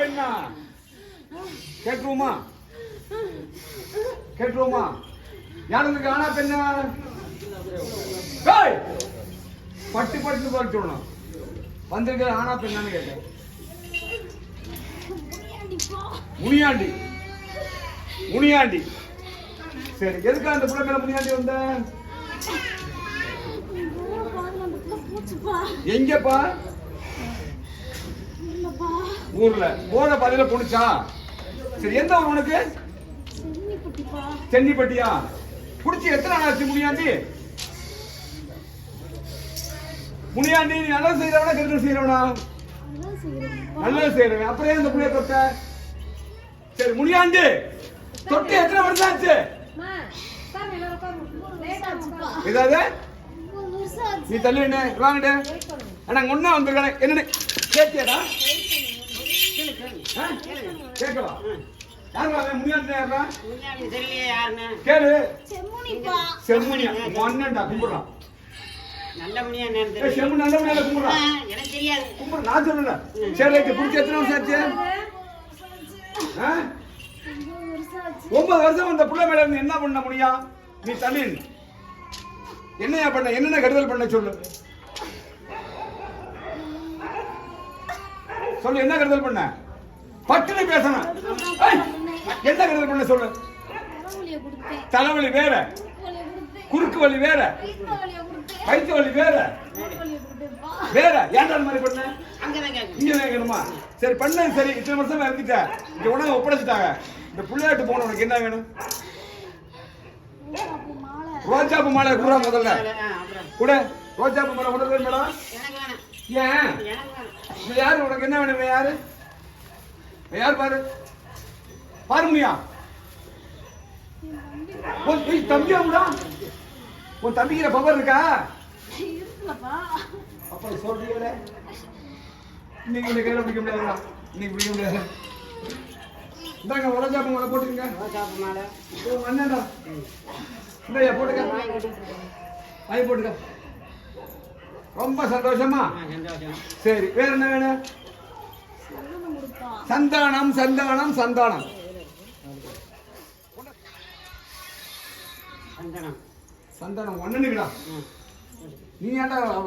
பெண்ணா? கேட்டுருவோமா கேட்டுருவோமா யாருங்க ஆனா பெண்ணா? ஏய்! பட்டு பட்டு பார்த்து சொல்லணும். வந்திருக்கிற ஆனா பெண்ணான்னு கேட்டேன். முனியாண்டி. முனியாண்டி. சரி எதுக்காக அந்த பிள்ளை மேல முனியாண்டி வந்த? எங்கப்பா? ஊர்ல. போன பதில புடிச்சா? சரி எந்த ஊர் உனக்கு? சென்னிப்பட்டியா? புடிச்சு எத்தனை நாள் ஆச்சு முனியாண்டி? முனியாண்டி நீ நல்லது செய்யறவனா கெடுதல் செய்யறவனா நல்லது செய்யறவன் அப்புறம் ஏன் இந்த புள்ளைய தொட்ட? சரி முனியாண்டி தொட்டு எத்தனை வருஷம் ஆச்சு? ஏதாவது? நீ தள்ளி என்ன வாங்கடு அண்ணா ஒண்ணா வந்திருக்கானே. என்னன்னு கேட்டியாடா? முன்னாடி தெரியலையே யாருன்னு. கேளு. செம்முனிப்பா செம்முனியா மண்ணன்டா கும்பிடுறான். நல்ல முனியா என்னன்னு ஏய், தெரியல. செம்மு முடியாத கும்பிடுறான் எனக்கு தெரியாது. கும்பிடு நான் சொல்லல. சரி ரைட்டு. பிடிச்சி எத்தனை வருஷம் ஆச்சு? ஆ? ஒன்பது வருஷம் அந்த புள்ள மேல இருந்து என்ன பண்ண முடியா நீ தள்ளி. என்னையா பண்ண? என்னென்ன கெடுதல் பண்ண சொல்லு? சொல்லு என்ன கெடுதல் பண்ண? பட்டுன்னு பேசணும். என்ன கெடுதல் பண்ண சொல்லு? தலைவலி வேற. குறுக்கு வலி வேற. வயிற்று வலி வேற. வேற. ஏன்டா மாதிரி பண்ண? கேட்கணும் இங்க வேணுமா சரி பண்ண. சரி இத்தனை வருஷமா இருந்துட்ட இங்க உணவு ஒப்படைச்சிட்டாங்க. இந்த புள்ளையாட்டு போன உனக்கு என்ன வேணும்? ரோஜாப்பு மாலை கூட முதல்ல. கூட ரோஜாப்பு மாலை வேணும். மேடம் ஏன் யாரு? உனக்கு என்ன வேணும்? யாரு? யார் பாரு? பாரு முடியா உன் ஏய், தம்பியா உடா உன் தம்பிக்கிற பவர் இருக்கா? அப்ப சொல்றீங்களே இன்னைக்கு இந்த கையில பிடிக்க முடியாதுடா. இன்னைக்கு பிடிக்க முடியாது. இந்தாங்க ரோஜாப்பு மாலை போட்டுருங்க ஓ, அண்ணன்டா. இந்தா போட்டுக்க. வாங்கி போட்டுக்க. ரொம்ப சந்தோஷமா? சரி வேற என்ன வேணும்? சந்தனம் சந்தானம் சந்தானம். சந்தானம். ம். நீ ஏன்டா நல்லா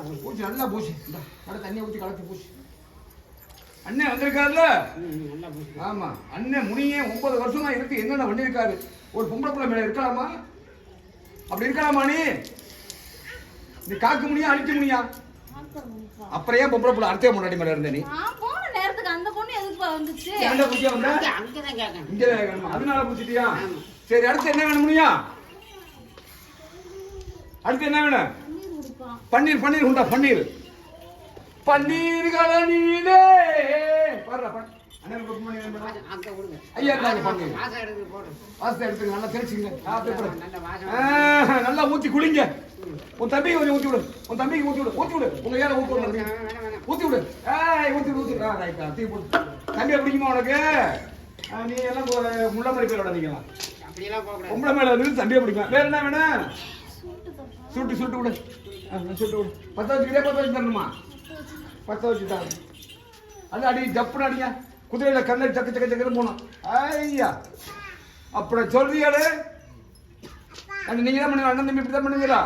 போய் பூச்சி நல்லா பூச்சி. கடை தண்ணியை ஊற்றி கலச்சி பூச்சி. அண்ணன் வந்திருக்காருல்ல நல்லா ஆமா. அண்ணன் முனியே ஒன்பது வருஷமா இருக்கு. என்னென்ன பண்ணியிருக்காரு ஒரு பொம்பளை பிள்ளை மேல இருக்கலாமா? அப்படி இருக்கலாமா நீ? நீ காக்க முடியா அழிக்க முடியா அப்புறம் ஏன் பொம்பளை பிள்ளை அர்த்தம் முன்னாடி மேல இருந்த நீ? போன நேரத்துக்கு அந்த பொண்ணு எதுக்குப்பா வந்துச்சு? ஏன்டா பூச்சியா வந்த? அங்க இங்கே வேணுமா அதனால பூச்சிட்டியா? ஆமா. சரி அடுத்து என்ன வேணும் முடியா அடுத்து என்ன வேணும்? பன்னீர் பன்னீர் உண்டா பன்னீர்? பன்னீர் கலனீரே பாருடா நல்லா ஊத்தி குளிங்க. உன் தம்பிக்கு கொஞ்சம் ஊத்தி விடு. உன் தம்பிக்கு ஊத்தி விடு. ஊத்தி விடு. உங்க ஏற ஊத்தி விடு. ஊத்தி விடு. ஏய் ஊத்தி விடு, ஊத்தி விடு. ஆ, ரைட், ஆ, தீ போடு. தம்பியை பிடிக்குமா உனக்கு? நீ எல்லாம் முள்ள மாதிரி பேர் விடாதீங்களா அப்படியெல்லாம் போகக்கூடாது பொம்பளை மேல வந்து தம்பியை பிடிக்கும் வேற என்ன வேணும்? சூட்டு சுட்டு விடு. சுட்டு விடு. பத்த வச்சுக்கிட்டே பத்த வச்சு தரணுமா? பத்த வச்சு தாங்க அது அடி ஜப்புன்னு அடிங்க. குதிரையில கண்ணை சக்க சக்க சக்கன்னு போகணும் ஐயா. அப்புறம் சொல்றியாடு? நீங்க தான் பண்ணுங்க அண்ணன் தம்பி இப்படி தான் பண்ணுவீங்களா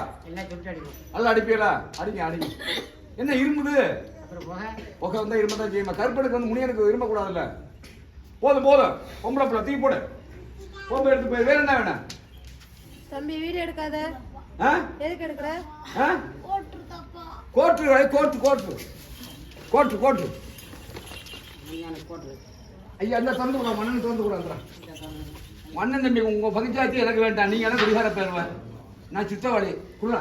நல்லா அடிப்பீங்களா? அடிங்க அடிங்க. என்ன அப்புறம் போக? புகை வந்தா இரும்ப தான் செய்யுமா? கருப்பனுக்கு வந்து முனியனுக்கு இரும்ப கூடாதுல்ல? போதும் போதும். பொம்பளை பிள்ளை தூக்கி போடு. பொம்பளை எடுத்து போய் வேற என்ன வேணும்? தம்பி வீடியோ எடுக்காத. ஆ? எதுக்கு எடுக்கிற? கோட்டு கோட்டு கோட்டு கோட்டு கோட்டு ஐயா அந்த திறந்து கூட மண்ணன் திறந்து கூட மண்ணன் தம்பி. உங்க பகுச்சாத்தி எனக்கு வேண்டாம் நீங்க எனக்கு குடிகார பேருவேன் நான் சித்தவாளி குள்ளா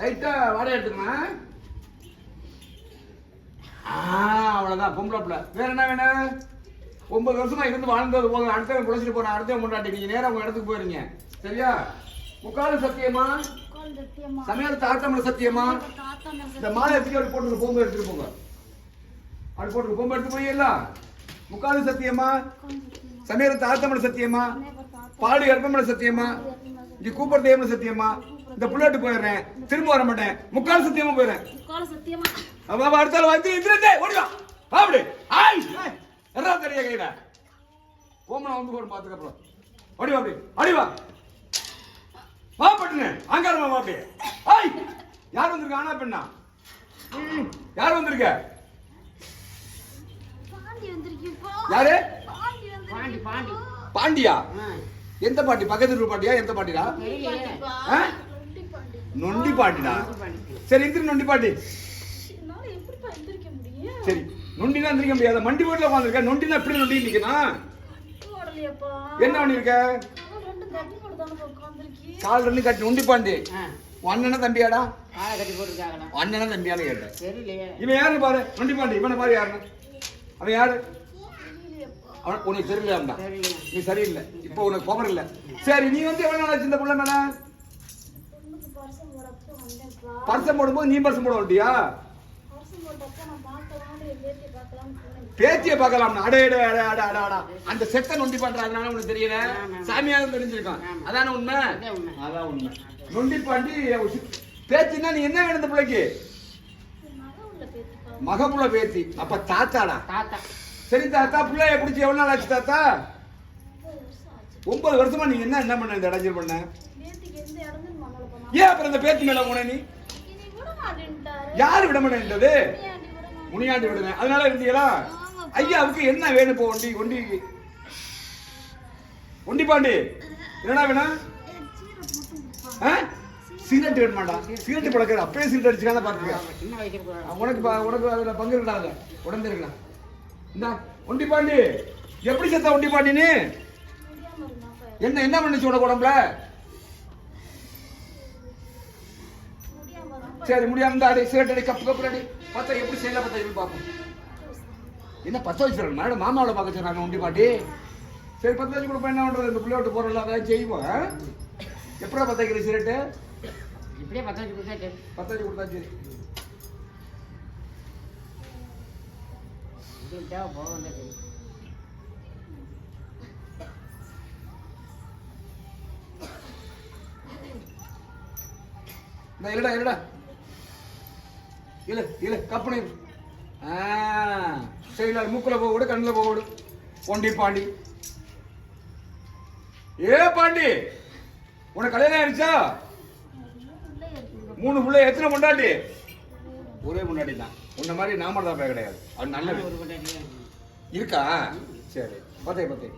லைட்டா வாடகை எடுத்துக்கமா? ஆ அவ்வளவுதான் பொம்பளை பிள்ளை. வேற என்ன வேணும்? ஒன்பது வருஷமா இருந்து வாழ்ந்தது போதும் அடுத்தவன் குளிச்சுட்டு போறேன் அடுத்தவன் கொண்டாட்டி நீங்க நேரா உங்க இடத்துக்கு போயிருங்க. சரியா? முக்கால சத்தியமா? சமையல் தாத்தமிழ சத்தியமா? இந்த மாலை அப்படி போட்டு போகும்போது எடுத்துட்டு போங்க. அப்படி போட்டு போகும்போது எடுத்து போயிடலாம் முக்காலு சத்தியமா? சமையல் தாத்தமிழ சத்தியமா? பாடி கர்ப்பமல சத்தியமா? இங்க கூப்பிட தேவன சத்தியமா? இந்த புள்ளட்டு போயிடுறேன். திரும்ப வர மாட்டேன். முக்கால் சத்தியமா போயிடுறேன். முக்கால சத்தியமா? அவ அவ அடுத்தால வந்து இந்திரந்தே ஓடிவா அப்படி. ஆய். என்ன தெரிய கையில? ஓமனா வந்து ஒரு பாத்துக்க அப்புறம். ஓடி அப்படி. அடி வா. வா பட்டுனே. அங்காரமா வா அப்படி. ஆய். யார் வந்திருக்க? ஆனா பெண்ணா? யார் வந்திருக்க? யாரு? பாண்டி பாண்டி பாண்டி. பாண்டியா? எந்த பாட்டி பக்கத்து ஊர் பாட்டியா எந்த பாட்டிடா? நொண்டி பாட்டிடா சரி இந்திரி நொண்டி பாட்டி சரி நொண்டினா எந்திரிக்க முடியாது? மண்டி போட்டுல உட்காந்துருக்க நொண்டினா எப்படி நொண்டி ஓடலையாப்பா. என்ன பண்ணிருக்க? கால் ரெண்டு கட்டி நொண்டி பாண்டி. அண்ணனா தம்பியாடா? அண்ணனா தம்பியான்னு கேட்டேன். இவன் யாருன்னு பாரு? நொண்டி பாண்டி. இவனை பாரு யாருன்னு. அவன் யாரு? அவன் உனக்கு தெரியல தெரியலையே. நீ சரியில்லை. இப்போ உனக்கு பவர் இல்ல. சரி நீ வந்து எவ்வளவு நாள் இந்த புள்ள மேல? பர்சம் போடும்போது நீ பர்சம் போட போனேன் பேத்திய பார்க்கலாம். அடே அடே அடே அடே அடே அடா. அந்த செத்த நொண்டி பண்றாங்கனால உனக்கு தெரியல? சாமியாக தெரிஞ்சிருக்கான். அதான உண்மை? அதான் உண்மை. நொண்டி பாண்டி பேத்தினா நீ என்ன வேணும் இந்த பிள்ளைக்கு? மகப்புள்ள பேத்தி. அப்ப தாத்தாடா? தாத்தா. சரி தாத்தா பிள்ளைய பிடிச்சி எவ்வளவு நாள் ஆச்சு தாத்தா? ஒன்பது வருஷமா நீங்க என்ன என்ன பண்ண இந்த இடைஞ்சல் பண்ண? ஏன் அப்புறம் இந்த பேத்தி மேல போன நீ? யாரு விட மாட்டேன்றது? முனியாண்டி விட மாட்டேன். முனியாண்டி விடுங்க அதனால இருந்தீங்களா? ஐயாவுக்கு என்ன வேணும் இப்போ ஒண்டி ஒண்டி? ஒண்டி பாண்டி. என்னடா வேணும்? ஆ? சிகரெட் வேணுமாடா சிகரெட் பழக்கிற அப்பயே சிகரெட் அடிச்சுக்கான பாத்துக்க. உனக்கு உனக்கு அதுல பங்கு இருக்காது உடம்பு இருக்கலாம் இந்த ஒண்டி பாண்டி. எப்படி செத்த ஒண்டி நீ? என்ன என்ன பண்ணுச்சு உனக்கு உடம்புல? சரி முடியாம இருந்தா அடி சிகரெட் அடி கப்பு கப்பு அடி. பார்த்தா எப்படி செய்யல பார்த்தா பார்ப்போம் என்ன பத்த வச்சிருக்காங்க மேடம் மாமாவோட பார்க்க சொல்றாங்க ஒண்டி பாட்டி சரி பத்து வச்சு கொடுப்போம் என்ன பண்றது? இந்த பிள்ளை விட்டு போறல அதான் செய்வோம்? எப்படா பத்த வைக்கிற சிகரெட்டு இப்படியே பத்த வச்சு கொடுத்தா சரி. வச்சு கொடுத்தா சரி. தேவை போக வந்தது இந்த இல்லடா இல்லடா இல்ல இல்ல கப்பனி ஆ சரி இல்ல மூக்குல போக விடு கண்ணுல போக விடு. ஒண்டி பாண்டி. ஏ பாண்டி உனக்கு கல்யாணம் ஆயிடுச்சா மூணு பிள்ளை எத்தனை முண்டாட்டி ஒரே முன்னாடி தான். உன்ன மாதிரி நாம தான் கிடையாது. அது நல்லது கொண்டாடி இருக்கா? சரி. பத்தே பத்தே.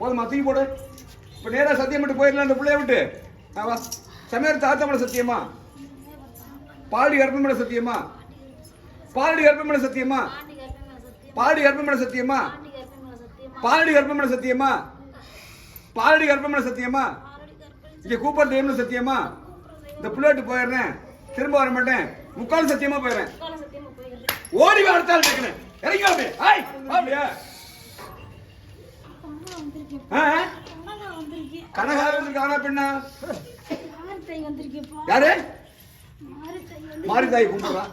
போதுமா தூக்கி போடு. இப்ப நேரா சத்தியம் விட்டு போயிடலாம் அந்த பிள்ளைய விட்டு. வா. சமையல் தாத்தா மேல சத்தியமா? பாடி கர்ப்பம் மேல சத்தியமா? பாடி கர்ப்பம் மேல சத்தியமா? பாண்டி கர்ப்பம் மேல சத்தியமா? பாடி கர்ப்பம் மேல சத்தியமா? பாடி கர்ப்பம் மேல சத்தியமா? இங்க கூப்பிடுற டைம்ல சத்தியமா? இந்த பிள்ளைட்டு போயிடுறேன். திரும்ப வர மாட்டேன். முக்கால் சத்தியமா போயிடுறேன். ஓடி வா அடுத்தாள் டக்குனு இறங்கி அப்படியே ஹாய் அப்படியே கனகா வந்திருக்கேன். பெண்ணா? யாரு? மாரி தாய் வந்து மாரி தாய் கும்பிடுறா